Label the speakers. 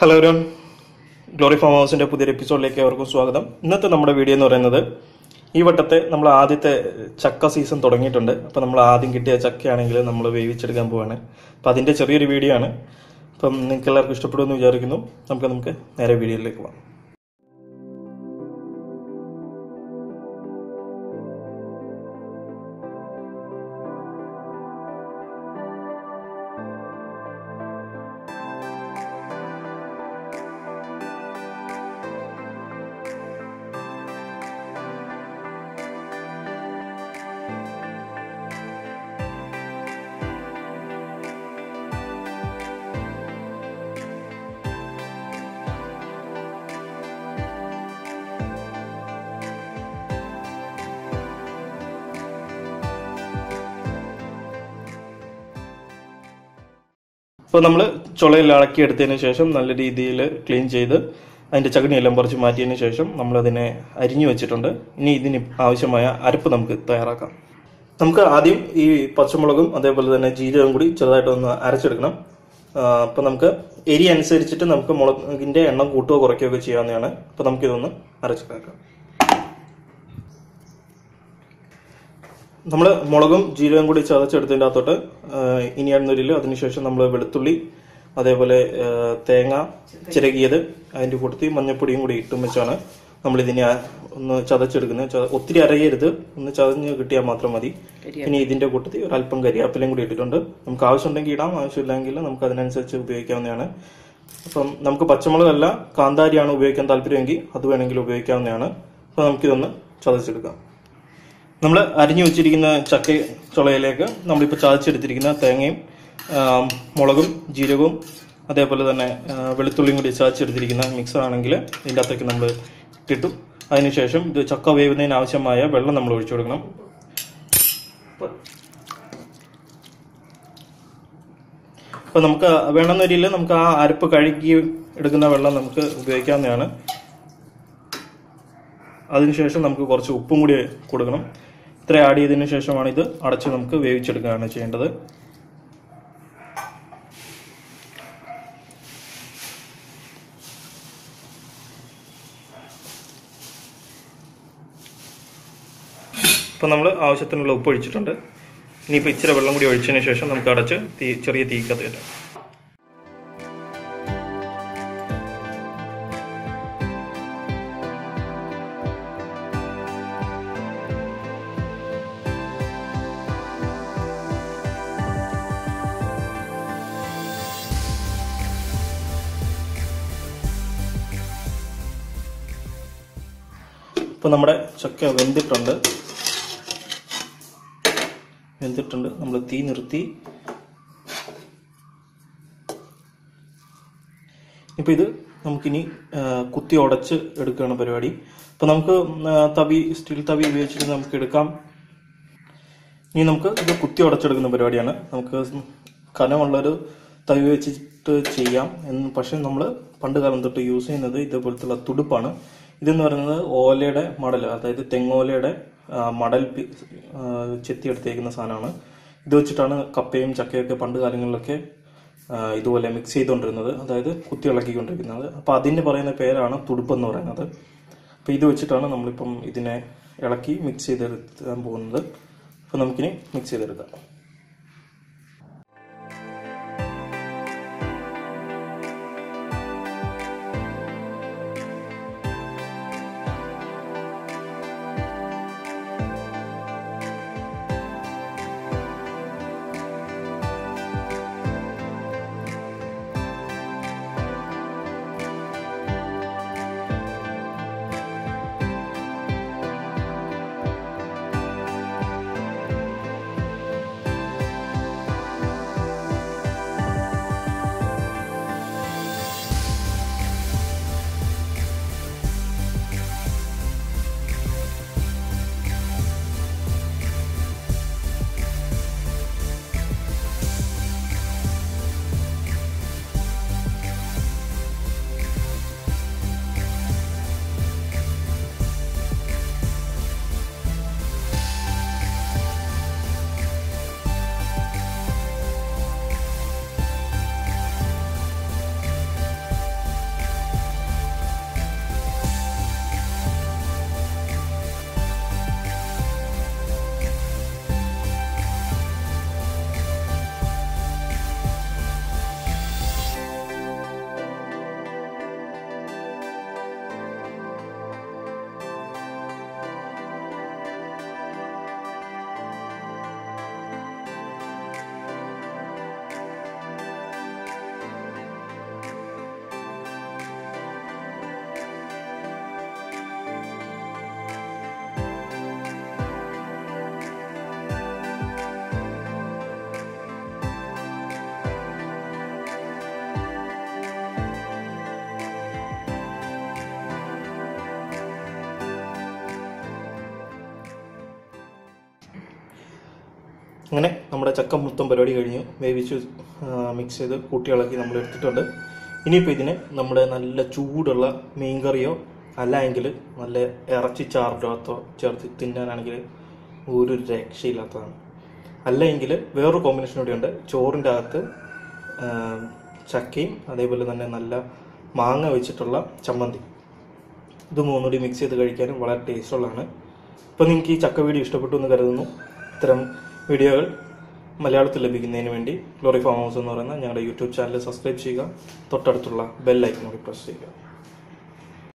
Speaker 1: Hello ഒരു glory farm ഹൗസിന്റെ പുതിയൊരു എപ്പിസോഡിലേക്ക് അവർക്കും സ്വാഗതം. ഇന്നത്തെ നമ്മുടെ വീഡിയോ എന്ന് പറയുന്നത് ഈ വട്ടത്തെ നമ്മൾ ആദ്യത്തെ ചക്ക സീസൺ തുടങ്ങിയിട്ടുണ്ട്. അപ്പോൾ നമ്മൾ ആദ്യം കിട്ടിയ ചക്കയാണെങ്കിൽ നമ്മൾ വേവിച്ചെടുക്കാൻ പോവാണ്. അപ്പോൾ അതിന്റെ ചെറിയൊരു വീഡിയോ ആണ്. അപ്പം നിങ്ങൾക്ക് എല്ലാവർക്കും ഇഷ്ടപ്പെടുമെന്ന് വിചാരിക്കുന്നു. നമുക്ക് നമുക്ക് നേരെ വീഡിയോയിലേക്ക് പോകാം അപ്പോൾ നമ്മൾ ചുളയിൽ ഇളക്കി എടുത്തതിന് ശേഷം നല്ല രീതിയിൽ ക്ലീൻ ചെയ്ത് അതിന്റെ ചകിണിയെല്ലാം പറിച്ച് മാറ്റിയതിന് ശേഷം നമ്മളതിനെ അരിഞ്ഞു വെച്ചിട്ടുണ്ട്. ഇനി ഇതിന് ആവശ്യമായ അരപ്പ് നമുക്ക് തയ്യാറാക്കാം. നമുക്ക് ആദ്യം ഈ പച്ചമുളകും അതേപോലെ തന്നെ ജീരകം കൂടി ചെറുതായിട്ടൊന്ന് അരച്ചെടുക്കണം. അപ്പം നമുക്ക് എരി അനുസരിച്ചിട്ട് നമുക്ക് മുളകിന്റെ എണ്ണം കൂട്ടുകയോ കുറയ്ക്കുകയോ ഒക്കെ ചെയ്യാവുന്നതാണ്. അപ്പം നമുക്കിതൊന്ന് അരച്ചെടുക്കാം. നമ്മൾ മുളകും ജീരകം കൂടി ചതച്ചെടുത്തതിന്റെ അകത്തോട്ട് ഇനിയാണെന്നൊരില്ല അതിനുശേഷം നമ്മൾ വെളുത്തുള്ളി അതേപോലെ തേങ്ങ ചിരകിയത് അതിന്റെ കൂട്ടത്തിൽ മഞ്ഞപ്പൊടിയും കൂടി ഇട്ടും വെച്ചാണ് നമ്മൾ ഇതിനെ ഒന്ന് ചതച്ചെടുക്കുന്നത്. ഒത്തിരി അരയരുത്. ഒന്ന് ചതഞ്ഞ് കിട്ടിയാൽ മാത്രം മതി. ഇനി ഇതിന്റെ കൂട്ടത്തിൽ ഒരല്പം കരിയാപ്പിലയും കൂടി ഇട്ടിട്ടുണ്ട്. നമുക്ക് ആവശ്യമുണ്ടെങ്കിൽ ഇടാം ആവശ്യമില്ലെങ്കിൽ നമുക്ക് അതിനനുസരിച്ച് ഉപയോഗിക്കാവുന്നതാണ്. അപ്പം നമുക്ക് പച്ചമുളകല്ല കാന്താരിയാണ് ഉപയോഗിക്കാൻ താല്പര്യമെങ്കിൽ അത് വേണമെങ്കിൽ ഉപയോഗിക്കാവുന്നതാണ്. അപ്പോൾ നമുക്കിതൊന്ന് ചതച്ചെടുക്കാം. നമ്മൾ അരിഞ്ഞു വെച്ചിരിക്കുന്ന ചക്ക ചുളയിലേക്ക് നമ്മളിപ്പോൾ ചതച്ചെടുത്തിരിക്കുന്ന തേങ്ങയും മുളകും ജീരകവും അതേപോലെ തന്നെ വെളുത്തുള്ളിയും കൂടി ചതച്ചെടുത്തിരിക്കുന്ന മിക്സ് ആണെങ്കിൽ ഇതിന്റെ അകത്തേക്ക് നമ്മൾ ഇട്ടിട്ടു. അതിനുശേഷം ഇത് ചക്ക വേവുന്നതിന് ആവശ്യമായ വെള്ളം നമ്മൾ ഒഴിച്ചു കൊടുക്കണം. അപ്പോൾ നമുക്ക് വേണമെന്ന രീതിയിൽ നമുക്ക് ആ അരപ്പ് കഴുകി എടുക്കുന്ന വെള്ളം നമുക്ക് ഉപയോഗിക്കാവുന്നതാണ്. അതിനുശേഷം നമുക്ക് കുറച്ച് ഉപ്പും കൂടി കൊടുക്കണം. ഇത്ര ആഡ് ചെയ്തതിന് ശേഷമാണ് ഇത് അടച്ച് നമുക്ക് വേവിച്ചെടുക്കുകയാണ് ചെയ്യേണ്ടത്. ഇപ്പം നമ്മൾ ആവശ്യത്തിനുള്ള ഉപ്പ് ഒഴിച്ചിട്ടുണ്ട്. ഇനിയിപ്പോൾ ഇച്ചിരി വെള്ളം കൂടി ഒഴിച്ചതിന് ശേഷം നമുക്ക് അടച്ച് തീ ചെറിയ തീ കയറ്റാം ഇപ്പൊ നമ്മുടെ ചക്ക വെന്തിട്ടുണ്ട്. വെന്തിട്ടുണ്ട്. നമ്മൾ തീ നിർത്തി. ഇപ്പോൾ ഇത് നമുക്കിനി കുത്തി ഉടച്ച് എടുക്കുകയാണ് പരിപാടി. ഇപ്പം നമുക്ക് തവി സ്റ്റീൽ തവി ഉപയോഗിച്ചിട്ട് നമുക്ക് എടുക്കാം. ഇനി നമുക്ക് ഇത് കുത്തി ഉടച്ചെടുക്കുന്ന പരിപാടിയാണ്. നമുക്ക് കനമുള്ളൊരു തവി വെച്ചിട്ട് ചെയ്യാം. എന്ന് പക്ഷെ നമ്മൾ പണ്ട് കാലം തൊട്ട് യൂസ് ചെയ്യുന്നത് ഇതേപോലത്തുള്ള തുടുപ്പാണ്. ഇതെന്ന് പറയുന്നത് ഓലയുടെ മടൽ അതായത് തെങ്ങോലയുടെ മടൽ ചെത്തി എടുത്തേക്കുന്ന സാധനമാണ്. ഇത് വെച്ചിട്ടാണ് കപ്പയും ചക്കയൊക്കെ പണ്ട് കാലങ്ങളിലൊക്കെ ഇതുപോലെ മിക്സ് ചെയ്തുകൊണ്ടിരുന്നത് അതായത് കുത്തി ഇളക്കിക്കൊണ്ടിരിക്കുന്നത്. അപ്പോൾ അതിന് പറയുന്ന പേരാണ് തുടുപ്പെന്ന് പറയുന്നത്. അപ്പോൾ ഇത് വെച്ചിട്ടാണ് നമ്മളിപ്പം ഇതിനെ ഇളക്കി മിക്സ് ചെയ്തെടുക്കാൻ പോകുന്നത്. അപ്പോൾ നമുക്കിനി മിക്സ് ചെയ്തെടുക്കാം. അങ്ങനെ നമ്മുടെ ചക്ക മൊത്തം പരിപാടി കഴിഞ്ഞു. വേവിച്ച് മിക്സ് ചെയ്ത് കൂട്ടിയിളക്കി നമ്മൾ എടുത്തിട്ടുണ്ട്. ഇനിയിപ്പോൾ ഇതിന് നമ്മുടെ നല്ല ചൂടുള്ള മീൻ കറിയോ അല്ലെങ്കിൽ നല്ല ഇറച്ചി ചാറിനകത്തോ ചേർത്ത് തിന്നാനാണെങ്കിൽ ഒരു രക്ഷയില്ലാത്തതാണ്. അല്ലെങ്കിൽ വേറൊരു കോമ്പിനേഷൻ കൂടിയുണ്ട് ചോറിന്റെ അകത്ത് ചക്കയും അതേപോലെ തന്നെ നല്ല മാങ്ങ വെച്ചിട്ടുള്ള ചമ്മന്തി. ഇത് മൂന്നുകൂടി മിക്സ് ചെയ്ത് കഴിക്കാനും വളരെ ടേസ്റ്റുള്ളതാണ് ഇപ്പോൾ നിങ്ങൾക്ക് ഈ ചക്ക വീഡിയോ ഇഷ്ടപ്പെട്ടു എന്ന് കരുതുന്നു. ഇത്തരം വീഡിയോകൾ മലയാളത്തിൽ ലഭിക്കുന്നതിന് വേണ്ടി ഗ്ലോറി ഫാം ഹൗസ് എന്ന് പറയുന്ന ഞങ്ങളുടെ യൂട്യൂബ് ചാനൽ സബ്സ്ക്രൈബ് ചെയ്യുക. തൊട്ടടുത്തുള്ള ബെൽ ഐക്കൺ കൂടി പ്രസ് ചെയ്യുക.